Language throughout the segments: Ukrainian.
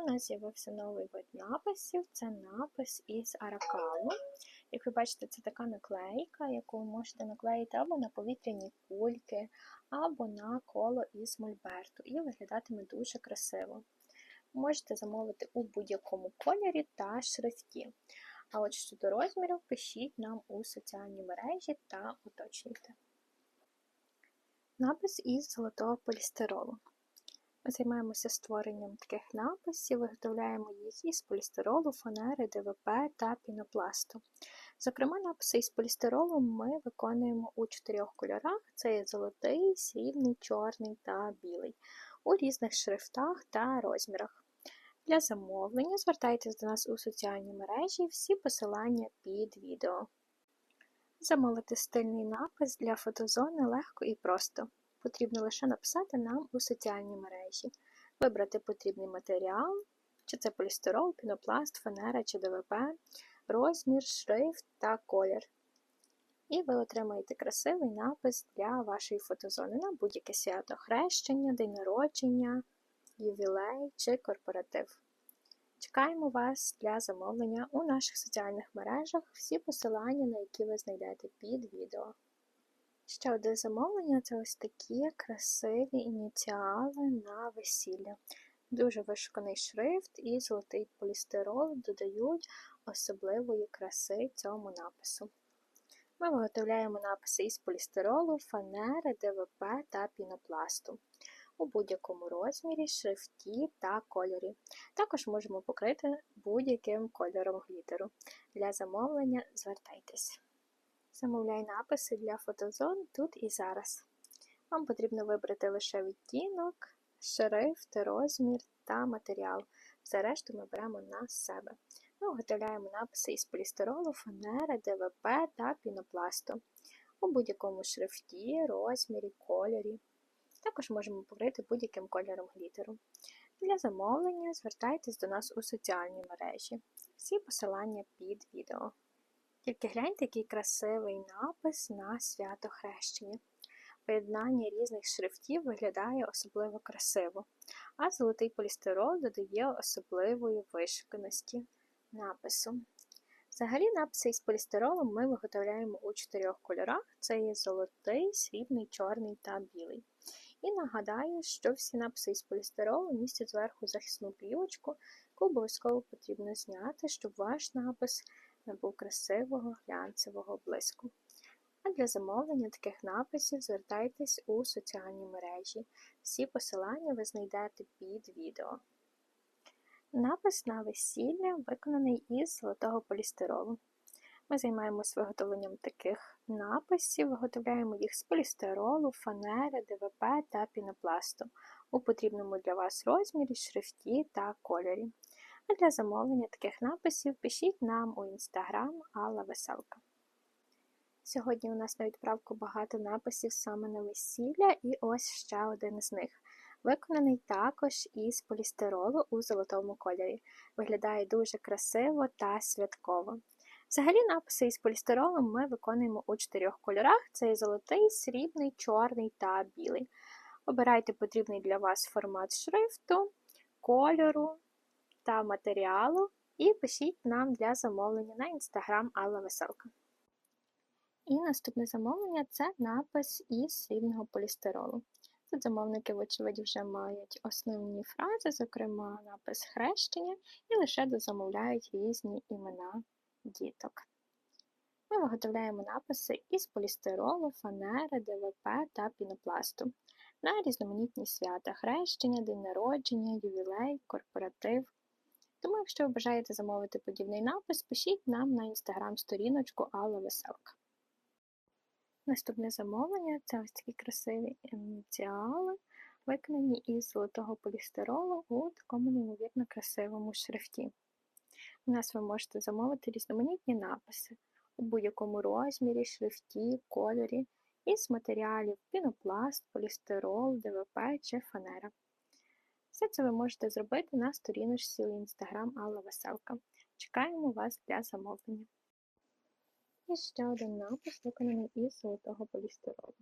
У нас з'явився новий вид написів. Це напис із аракалу. Як ви бачите, це така наклейка, яку ви можете наклеїти або на повітряні кульки, або на коло із мольберту. І виглядатиме дуже красиво. Можете замовити у будь-якому кольорі та шрифті. А от щодо розмірів, пишіть нам у соціальні мережі та уточнюйте. Напис із золотого полістиролу. Займаємося створенням таких написів, виготовляємо їх із полістиролу, фанери, ДВП та пінопласту. Зокрема, написи із полістиролу ми виконуємо у чотирьох кольорах: це є золотий, срібний, чорний та білий, у різних шрифтах та розмірах. Для замовлення звертайтесь до нас у соціальні мережі, всі посилання під відео. Замовити стильний напис для фотозони легко і просто. Потрібно лише написати нам у соціальній мережі, вибрати потрібний матеріал, чи це полістирол, пінопласт, фанера чи ДВП, розмір, шрифт та колір. І ви отримаєте красивий напис для вашої фотозони на будь-яке свято хрещення, день народження, ювілей чи корпоратив. Чекаємо вас для замовлення у наших соціальних мережах, всі посилання, на які ви знайдете під відео. Ще одне замовлення це ось такі красиві ініціали на весілля. Дуже вишуканий шрифт і золотий полістирол додають особливої краси цьому напису. Ми виготовляємо написи із полістиролу, фанери, ДВП та пінопласту у будь-якому розмірі, шрифті та кольорі. Також можемо покрити будь-яким кольором глітеру. Для замовлення звертайтесь. Замовляй написи для фотозон тут і зараз. Вам потрібно вибрати лише відтінок, шрифт, розмір та матеріал. Все решту ми беремо на себе. Ми виготовляємо написи із полістиролу, фанери, ДВП та пінопласту у будь-якому шрифті, розмірі, кольорі. Також можемо покрити будь-яким кольором глітеру. Для замовлення звертайтесь до нас у соціальні мережі. Всі посилання під відео. Тільки гляньте, який красивий напис на свято хрещення. Поєднання різних шрифтів виглядає особливо красиво, а золотий полістирол додає особливої вишуканості напису. Взагалі, написи із полістиролом ми виготовляємо у чотирьох кольорах: це є золотий, срібний, чорний та білий. І нагадаю, що всі написи із полістиролу містять зверху захисну плівочку, яку обов'язково потрібно зняти, щоб ваш напис набув красивого глянцевого блиску. А для замовлення таких написів звертайтесь у соціальні мережі. Всі посилання ви знайдете під відео. Напис на весілля виконаний із золотого полістиролу. Ми займаємося виготовленням таких написів, виготовляємо їх з полістиролу, фанери, ДВП та пінопласту у потрібному для вас розмірі, шрифті та кольорі. А для замовлення таких написів пишіть нам у інстаграм Алла Веселка. Сьогодні у нас на відправку багато написів саме на весілля, і ось ще один з них. Виконаний також із полістиролу у золотому кольорі. Виглядає дуже красиво та святково. Взагалі, написи із полістиролом ми виконуємо у чотирьох кольорах: це золотий, срібний, чорний та білий. Обирайте потрібний для вас формат шрифту, кольору та матеріалу і пишіть нам для замовлення на інстаграм Алла Веселка. І наступне замовлення це напис із срібного полістиролу. Тут замовники, вочевидь, вже мають основні фрази, зокрема напис хрещення, і лише дозамовляють різні імена діток. Ми виготовляємо написи із полістиролу, фанери, ДВП та пінопласту на різноманітні свята хрещення, день народження, ювілей, корпоратив. Тому, якщо ви бажаєте замовити подібний напис, пишіть нам на інстаграм-сторіночку Алла Веселка. Наступне замовлення це ось такі красиві ініціали, виконані із золотого полістиролу у такому неймовірно красивому шрифті. У нас ви можете замовити різноманітні написи у будь-якому розмірі, шрифті, кольорі із матеріалів пінопласт, полістирол, ДВП чи фанера. Все це ви можете зробити на сторіночці Instagram Алла Веселка. Чекаємо вас для замовлення. І ще один напис, виконаний із золотого полістиролу.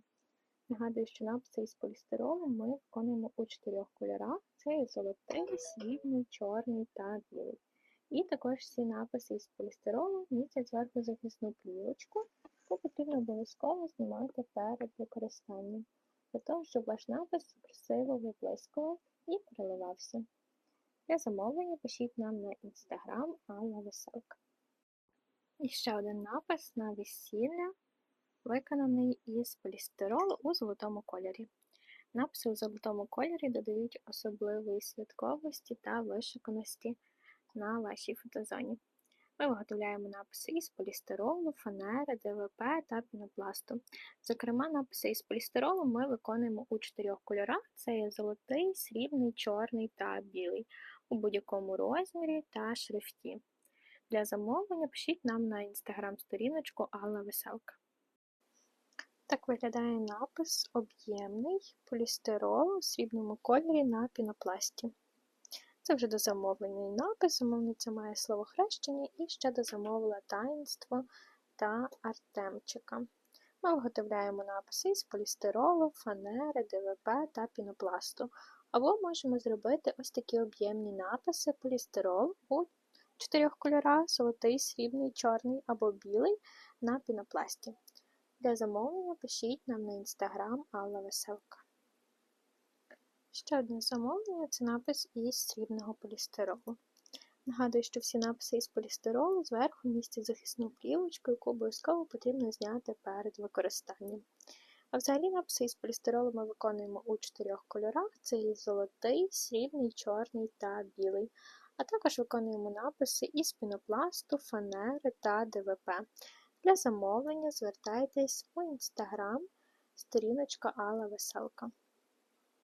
Нагадую, що написи із полістиролу ми виконуємо у чотирьох кольорах: це золотий, срібний, чорний та білий. І також всі написи із полістиролу містять зверху захисну плівочку, яку потрібно обов'язково знімати перед використанням, для того, щоб ваш напис красиво виблискував і переливався. Для замовлення пишіть нам на інстаграм Алла Веселка. І ще один напис на весілля, виконаний із полістиролу у золотому кольорі. Написи у золотому кольорі додають особливої святковості та вишуканості на вашій фотозоні. Ми виготовляємо написи із полістиролу, фанери, ДВП та пінопласту. Зокрема, написи із полістиролу ми виконуємо у чотирьох кольорах: це є золотий, срібний, чорний та білий, у будь-якому розмірі та шрифті. Для замовлення пишіть нам на інстаграм-сторіночку Алла Веселка. Так виглядає напис об'ємний полістирол у срібному кольорі на пінопласті. Це вже до замовлення і напис, замовниця має слово хрещення і ще дозамовила таїнство та артемчика. Ми виготовляємо написи з полістиролу, фанери, ДВП та пінопласту. Або можемо зробити ось такі об'ємні написи полістирол у чотирьох кольорах: золотий, срібний, чорний або білий на пінопласті. Для замовлення пишіть нам на інстаграм Алла Веселка. Ще одне замовлення це напис із срібного полістиролу. Нагадую, що всі написи із полістиролу зверху містять захисну плівочку, яку обов'язково потрібно зняти перед використанням. А взагалі написи із полістиролу ми виконуємо у чотирьох кольорах: це і золотий, срібний, чорний та білий. А також виконуємо написи із пінопласту, фанери та ДВП. Для замовлення звертайтесь у інстаграм сторіночка Алла Веселка.